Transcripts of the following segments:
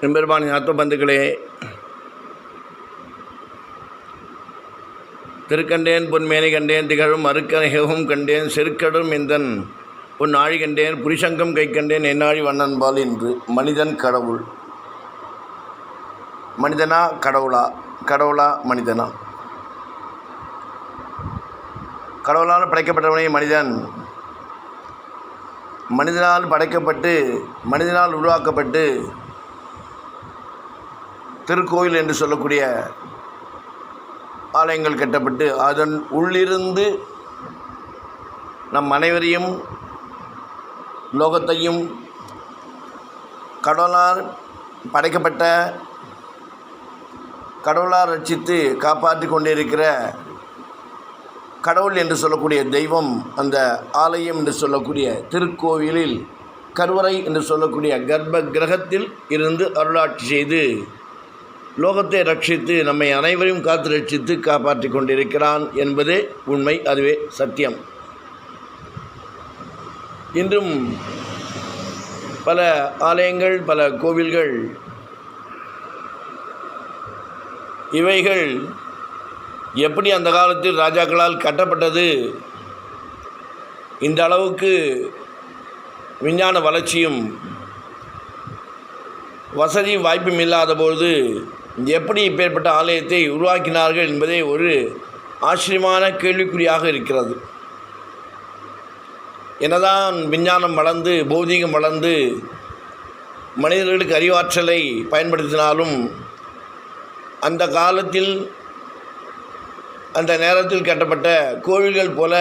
எம்பெருமானின் ஆத்ம பந்துக்களே திருக்கண்டேன் பொன்மேனி கண்டேன் திகழும் மறுக்கனைகவும் கண்டேன் செருக்கடும் இந்தன் உன் ஆழி கண்டேன் புரிசங்கம் கை கண்டேன் என்னாழி வண்ணன்பால் என்று மனிதன் கடவுள். மனிதனா கடவுளா? கடவுளா மனிதனா? கடவுளால் படைக்கப்பட்டவனே மனிதன். மனிதனால் படைக்கப்பட்டு மனிதனால் உருவாக்கப்பட்டு திருக்கோயில் என்று சொல்லக்கூடிய ஆலயங்கள் கட்டப்பட்டு அதன் உள்ளிருந்து நம் அனைவரையும் லோகத்தையும் கடவுளால் படைக்கப்பட்ட கடவுளால் ரட்சித்து காப்பாற்றி கொண்டிருக்கிற கடவுள் என்று சொல்லக்கூடிய தெய்வம் அந்த ஆலயம் என்று சொல்லக்கூடிய திருக்கோவிலில் கருவறை என்று சொல்லக்கூடிய கர்ப்ப கிரகத்தில் இருந்து அருளாட்சி செய்து லோகத்தை ரட்சித்து நம்மை அனைவரையும் காத்து ரட்சித்து காப்பாற்றி கொண்டிருக்கிறான் என்பதே உண்மை அதுவே சத்தியம். இன்றும் பல ஆலயங்கள் பல கோவில்கள் இவைகள் எப்படி அந்த காலத்தில் ராஜாக்களால் கட்டப்பட்டது? இந்த அளவுக்கு விஞ்ஞான வளர்ச்சியும் வசதி வாய்ப்பும் இல்லாத பொழுது எப்படி இப்பேற்பட்ட ஆலயத்தை உருவாக்கினார்கள் என்பதே ஒரு ஆச்சரியமான கேள்விக்குறியாக இருக்கிறது. என்னதான் விஞ்ஞானம் வளர்ந்து பௌதீகம் வளர்ந்து மனிதர்களுக்கு அறிவாற்றலை பயன்படுத்தினாலும் அந்த காலத்தில் அந்த நேரத்தில் கட்டப்பட்ட கோவில்கள் போல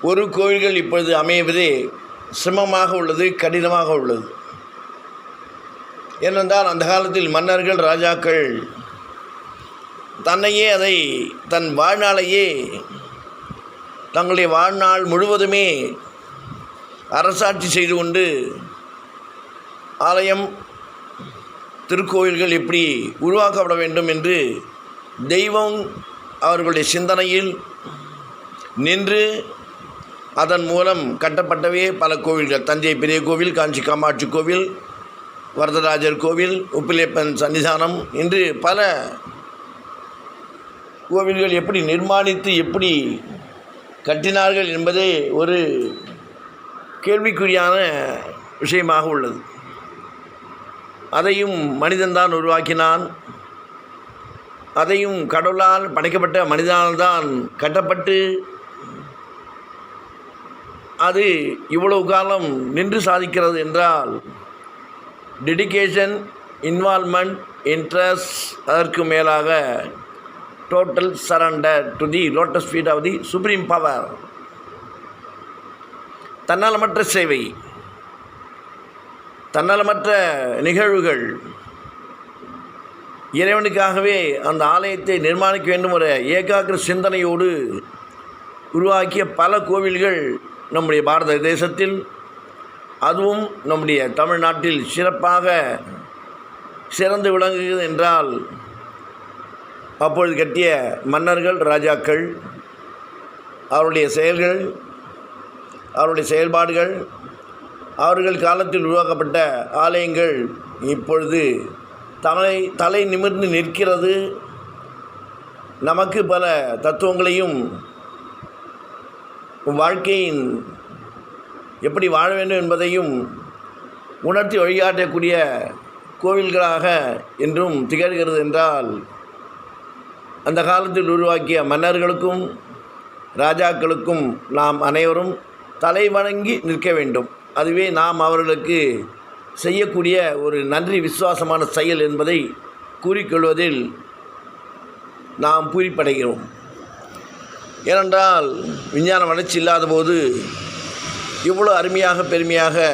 ஒரு கோவில்கள் இப்பொழுது அமைவதே சிரமமாக உள்ளது கடினமாக உள்ளது. ஏனென்றால் அந்த காலத்தில் மன்னர்கள் ராஜாக்கள் தன்னையே அதை தன் வாழ்நாளையே தங்களுடைய வாழ்நாள் முழுவதுமே அரசாட்சி செய்து கொண்டு ஆலயம் திருக்கோயில்கள் எப்படி உருவாக்கப்பட வேண்டும் என்று தெய்வம் அவர்களுடைய சிந்தனையில் நின்று அதன் மூலம் கட்டப்பட்டவே பல கோவில்கள். தஞ்சை பெரிய கோவில் காஞ்சி காமாட்சி கோவில் வரதராஜர் கோவில் உப்பிலியப்பன் சன்னிதானம். இன்று பல கோவில்கள் எப்படி நிர்மாணித்து எப்படி கட்டினார்கள் என்பதே ஒரு கேள்விக்குறியான விஷயமாக உள்ளது. அதையும் மனிதன்தான் உருவாக்கினான். அதையும் கடவுளால் படைக்கப்பட்ட மனிதனால்தான் கட்டப்பட்டு அது இவ்வளவு காலம் நின்று சாதிக்கிறது என்றால் டெடிக்கேஷன் இன்வால்மெண்ட் இன்ட்ரெஸ்ட் அதற்கு மேலாக total surrender to the lotus feet of the supreme power தன்னலமற்ற சேவை தன்னலமற்ற நிகழ்வுகள். இறைவனுக்காகவே அந்த ஆலயத்தை நிர்மாணிக்க வேண்டும் ஒரு ஏகாகிர சிந்தனையோடு உருவாக்கிய பல கோவில்கள் நம்முடைய பாரத தேசத்தில் அதுவும் நம்முடைய தமிழ்நாட்டில் சிறப்பாக சிறந்து விளங்குகிறது என்றால் அப்பொழுது கட்டிய மன்னர்கள் ராஜாக்கள் அவருடைய செயல்கள் அவருடைய செயல்பாடுகள் அவர்கள் காலத்தில் உருவாக்கப்பட்ட ஆலயங்கள் இப்பொழுது தலை தலை நிமிர்ந்து நிற்கிறது. நமக்கு பல தத்துவங்களையும் வாழ்க்கையின் எப்படி வாழ வேண்டும் என்பதையும் உணர்த்தி வழிகாட்டக்கூடிய கோவில்களாக என்றும் திகழ்கிறது என்றால் அந்த காலத்தில் உருவாக்கிய மன்னர்களுக்கும் ராஜாக்களுக்கும் நாம் அனைவரும் தலை வணங்கி நிற்க வேண்டும். அதுவே நாம் அவர்களுக்கு செய்யக்கூடிய ஒரு நன்றி விசுவாசமான செயல் என்பதை கூறிக்கொள்வதில் நாம் பூரிப்படைகிறோம். ஏனென்றால் விஞ்ஞான வளர்ச்சி இல்லாத போது இவ்வளோ அருமையாக பெருமையாக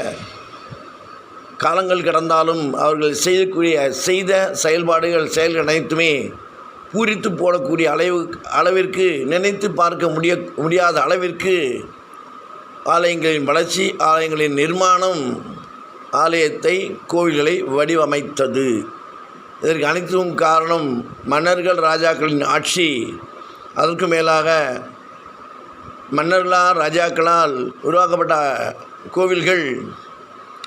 காலங்கள் கடந்தாலும் அவர்கள் செய்யக்கூடிய செய்த செயல்பாடுகள் செயல்கள் அனைத்துமே பூரித்து போடக்கூடிய அளவு அளவிற்கு நினைத்து பார்க்க முடிய முடியாத அளவிற்கு ஆலயங்களின் வளர்ச்சி ஆலயங்களின் நிர்மாணம் ஆலயத்தை கோவில்களை வடிவமைத்தது. இதற்கு அனைத்தும் காரணம் மன்னர்கள் ராஜாக்களின் ஆட்சி. அதற்கு மேலாக மன்னர்களால் ராஜாக்களால் உருவாக்கப்பட்ட கோவில்கள்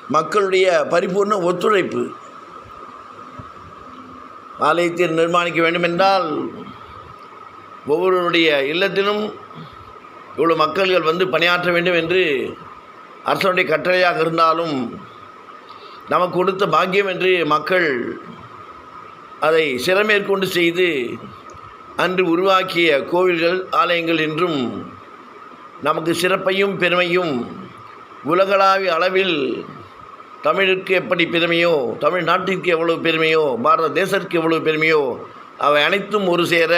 மக்களுடைய பரிபூர்ண ஒத்துழைப்பு. ஆலயத்தை நிர்மாணிக்க வேண்டுமென்றால் ஒவ்வொருவருடைய இல்லத்திலும் இவ்வளோ மக்கள்கள் வந்து பணியாற்ற வேண்டும் என்று அரசனுடைய கட்டளையாக இருந்தாலும் நமக்கு கொடுத்த பாக்கியம் என்று மக்கள் அதை சிறமேற்கொண்டு செய்து அன்று உருவாக்கிய கோவில்கள் ஆலயங்கள் என்றும் நமக்கு சிறப்பையும் பெருமையும் உலகளாவிய அளவில் தமிழுக்கு எப்படி பெருமையோ தமிழ்நாட்டிற்கு எவ்வளவு பெருமையோ பாரத தேசத்திற்கு எவ்வளவு பெருமையோ அவை அனைத்தும் ஒரு சேர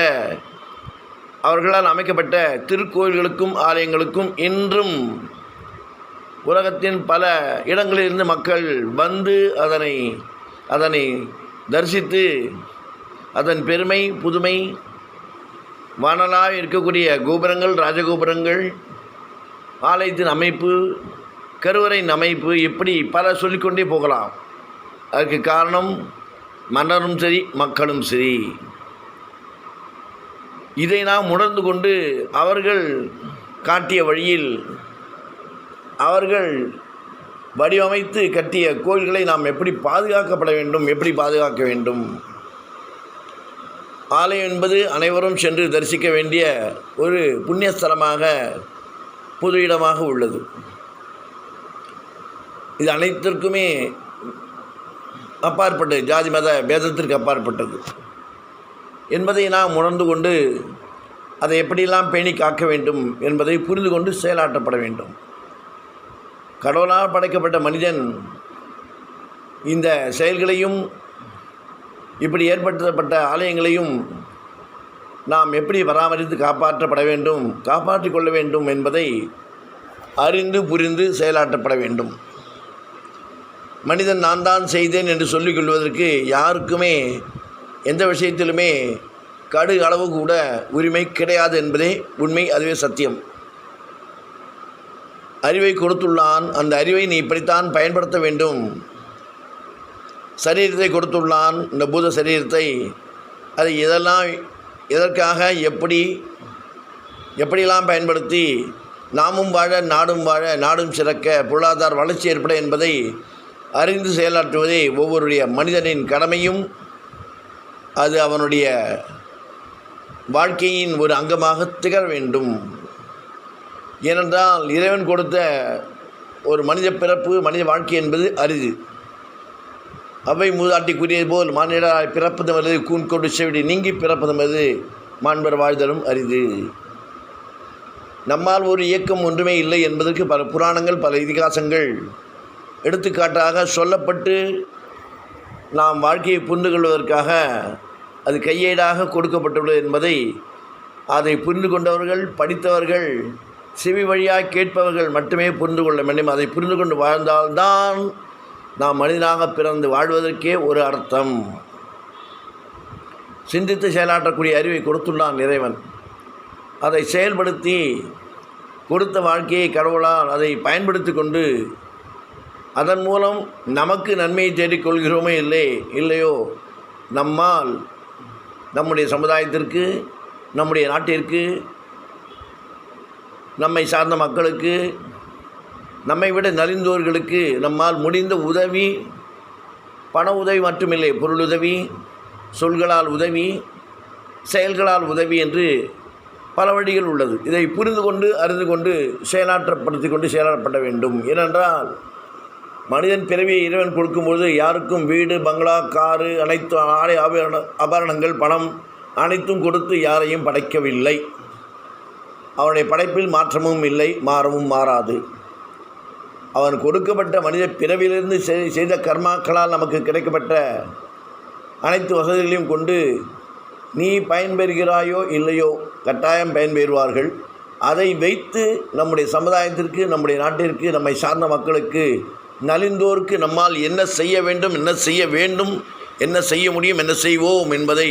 அவர்களால் அமைக்கப்பட்ட திருக்கோயில்களுக்கும் ஆலயங்களுக்கும் இன்றும் உலகத்தின் பல இடங்களிலிருந்து மக்கள் வந்து அதனை அதனை தரிசித்து அதன் பெருமை புதுமை வானலாக இருக்கக்கூடிய கோபுரங்கள் ராஜகோபுரங்கள் ஆலயத்தின் அமைப்பு கருவறையின் அமைப்பு இப்படி பல சொல்லிக்கொண்டே போகலாம். அதுக்கு காரணம் மன்னரும் சரி மக்களும் சரி. இதை நாம் உணர்ந்து கொண்டு அவர்கள் காட்டிய வழியில் அவர்கள் வடிவமைத்து கட்டிய கோயில்களை நாம் எப்படி பாதுகாக்கப்பட வேண்டும் எப்படி பாதுகாக்க வேண்டும்? ஆலயம் என்பது அனைவரும் சென்று தரிசிக்க வேண்டிய ஒரு புண்ணியஸ்தலமாக பொது இடமாக உள்ளது. இது அனைத்திற்குமே அப்பாற்பட்டது. ஜாதி மத பேதத்திற்கு அப்பாற்பட்டது. என்பதை நாம் உணர்ந்து கொண்டு அதை எப்படியெல்லாம் பேணி காக்க வேண்டும் என்பதை புரிந்து கொண்டு செயலாற்றப்பட வேண்டும். கடவுளால் படைக்கப்பட்ட மனிதன் இந்த செயல்களையும் இப்படி ஏற்படுத்தப்பட்ட ஆலயங்களையும் நாம் எப்படி பராமரித்து காப்பாற்றப்பட வேண்டும் காப்பாற்றிக் கொள்ள வேண்டும் என்பதை அறிந்து புரிந்து செயலாற்றப்பட வேண்டும். மனிதன் நான் தான் செய்தேன் என்று சொல்லிக் கொள்வதற்கு யாருக்குமே எந்த விஷயத்திலுமே கடு அளவு கூட உரிமை கிடையாது என்பதே உண்மை அதுவே சத்தியம். அறிவை கொடுத்துள்ளான் அந்த அறிவை நீ இப்படித்தான் பயன்படுத்த வேண்டும். சரீரத்தை கொடுத்துள்ளான் இந்த பூத சரீரத்தை அதை எதெல்லாம் எதற்காக எப்படி எப்படியெல்லாம் பயன்படுத்தி நாமும் வாழ நாடும் வாழ நாடும் சிறக்க பொருளாதார வளர்ச்சி ஏற்பட என்பதை அறிந்து செயலாற்றுவதே ஒவ்வொருடைய மனிதனின் கடமையும். அது அவனுடைய வாழ்க்கையின் ஒரு அங்கமாக திகழ வேண்டும். ஏனென்றால் இறைவன் கொடுத்த ஒரு மனித பிறப்பு மனித வாழ்க்கை என்பது அரிது. அவை மூதாட்டி கூறியது போல் மானிடராய் பிறப்பதும் அரிது கூன் கொண்டு செவிடி நீங்கி பிறப்பதும் அது மாண்பர் வாழ்தலும் அரிது. நம்மால் ஒரு இயக்கம் ஒன்றுமே இல்லை என்பதற்கு பல புராணங்கள் பல இதிகாசங்கள் எடுத்துக்காட்டாக சொல்லப்பட்டு நாம் வாழ்க்கையை புரிந்து கொள்வதற்காக அது கையேடாக கொடுக்கப்பட்டுள்ளது என்பதை அதை புரிந்து கொண்டவர்கள் படித்தவர்கள் செவி வழியாக கேட்பவர்கள் மட்டுமே புரிந்து கொள்ள வேண்டும். அதை புரிந்து கொண்டு வாழ்ந்தால்தான் நாம் மனிதனாக பிறந்து வாழ்வதற்கே ஒரு அர்த்தம். சிந்தித்து செயலாற்றக்கூடிய அறிவை கொடுத்துள்ளான் இறைவன். அதை செயல்படுத்தி கொடுத்த வாழ்க்கையை கடவுளால் அதை பயன்படுத்தி கொண்டு அதன் மூலம் நமக்கு நன்மையை தேடிக்கொள்கிறோமே இல்லை இல்லையோ? நம்மால் நம்முடைய சமுதாயத்திற்கு நம்முடைய நாட்டிற்கு நம்மை சார்ந்த மக்களுக்கு நம்மை விட நலிந்தோர்களுக்கு நம்மால் முடிந்த உதவி பண உதவி மட்டுமில்லை பொருளுதவி சொல்களால் உதவி செயல்களால் உதவி என்று பல வழிகள் உள்ளது. இதை புரிந்து கொண்டு அறிந்து கொண்டு செயலாற்றப்படுத்தி கொண்டு செயலாற்றப்பட வேண்டும். ஏனென்றால் மனிதன் பிறவியை இறைவன் கொடுக்கும்போது யாருக்கும் வீடு பங்களா காரு அனைத்து ஆடை ஆபரண ஆபரணங்கள் பணம் அனைத்தும் கொடுத்து யாரையும் படைக்கவில்லை. அவனுடைய படைப்பில் மாற்றமும் இல்லை மாறவும் மாறாது. அவன் கொடுக்கப்பட்ட மனித பிறவிலிருந்து செய்- செய்த கர்மாக்களால் நமக்கு கிடைக்கப்பட்ட அனைத்து வசதிகளையும் கொண்டு நீ பயன்பெறுகிறாயோ இல்லையோ கட்டாயம் பயன்பெறுவார்கள். அதை வைத்து நம்முடைய சமுதாயத்திற்கு நம்முடைய நாட்டிற்கு நம்மை சார்ந்த மக்களுக்கு நலிந்தோருக்கு நம்மால் என்ன செய்ய வேண்டும் என்ன செய்ய வேண்டும் என்ன செய்ய முடியும் என்ன செய்வோம் என்பதை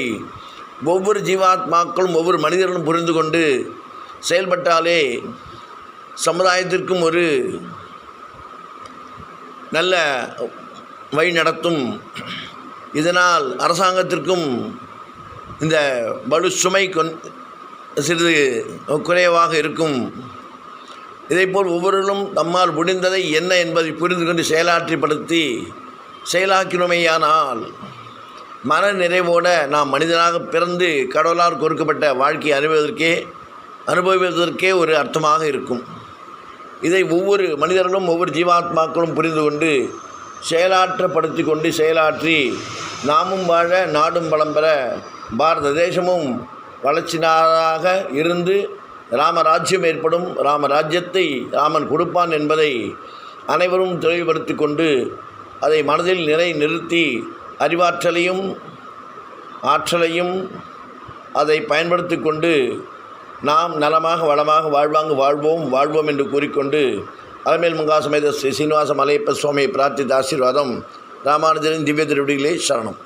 ஒவ்வொரு ஜீவாத்மாக்களும் ஒவ்வொரு மனிதர்களும் புரிந்து கொண்டு செயல்பட்டாலே சமுதாயத்திற்கும் ஒரு நல்ல வழி நடத்தும். இதனால் அரசாங்கத்திற்கும் இந்த பலு சுமை கொன் சிறிது குறைவாக இருக்கும். இதைப்போல் ஒவ்வொருவரும் நம்மால் முடிந்ததை என்ன என்பதை புரிந்து கொண்டு செயலாற்றிப்படுத்தி செயலாக்கினோமேயானால் மன நிறைவோடு நாம் மனிதனாக பிறந்து கடவுளால் கொடுக்கப்பட்ட வாழ்க்கையை அனுபவதற்கே அனுபவிப்பதற்கே ஒரு அர்த்தமாக இருக்கும். இதை ஒவ்வொரு மனிதர்களும் ஒவ்வொரு ஜீவாத்மாக்களும் புரிந்து கொண்டு செயலாற்றப்படுத்தி கொண்டு செயலாற்றி நாமும் வாழ நாடும் வளம் பெற பாரத தேசமும் வளர்ச்சினாராக இருந்து ராமராஜ்யம் ஏற்படும் ராமராஜ்யத்தை ராமன் கொடுப்பான் என்பதை அனைவரும் தெளிவுபடுத்தி கொண்டு அதை மனதில் நிலை நிறுத்தி அறிவாற்றலையும் ஆற்றலையும் அதை பயன்படுத்தி கொண்டு நாம் நலமாக வளமாக வாழ்வாங்கு வாழ்வோம் வாழ்வோம் என்று கூறிக்கொண்டு அலமேல் முங்காசமேத ஸ்ரீ சீனிவாச மலையப்ப சுவாமியை பிரார்த்தித்த ஆசீர்வாதம் ராமானுஜரின் திவ்ய திருவடிகளே சரணம்.